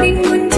灵魂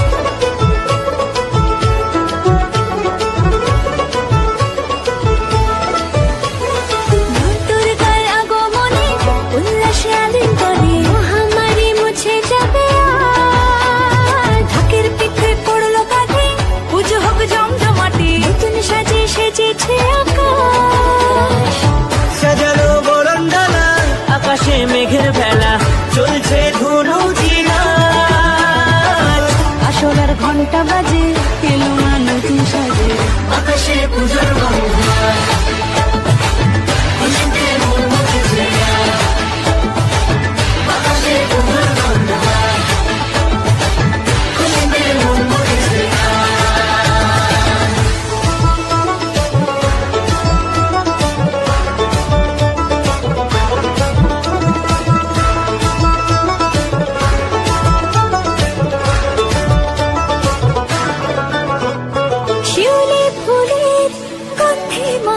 ছটা বাজে এলো মানুষ নতুন সাজে? আকাশে পুজোর বাংলা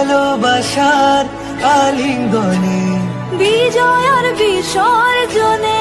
ভালোবাসার আলিঙ্গনে। বিজয় আর বিসর্জনে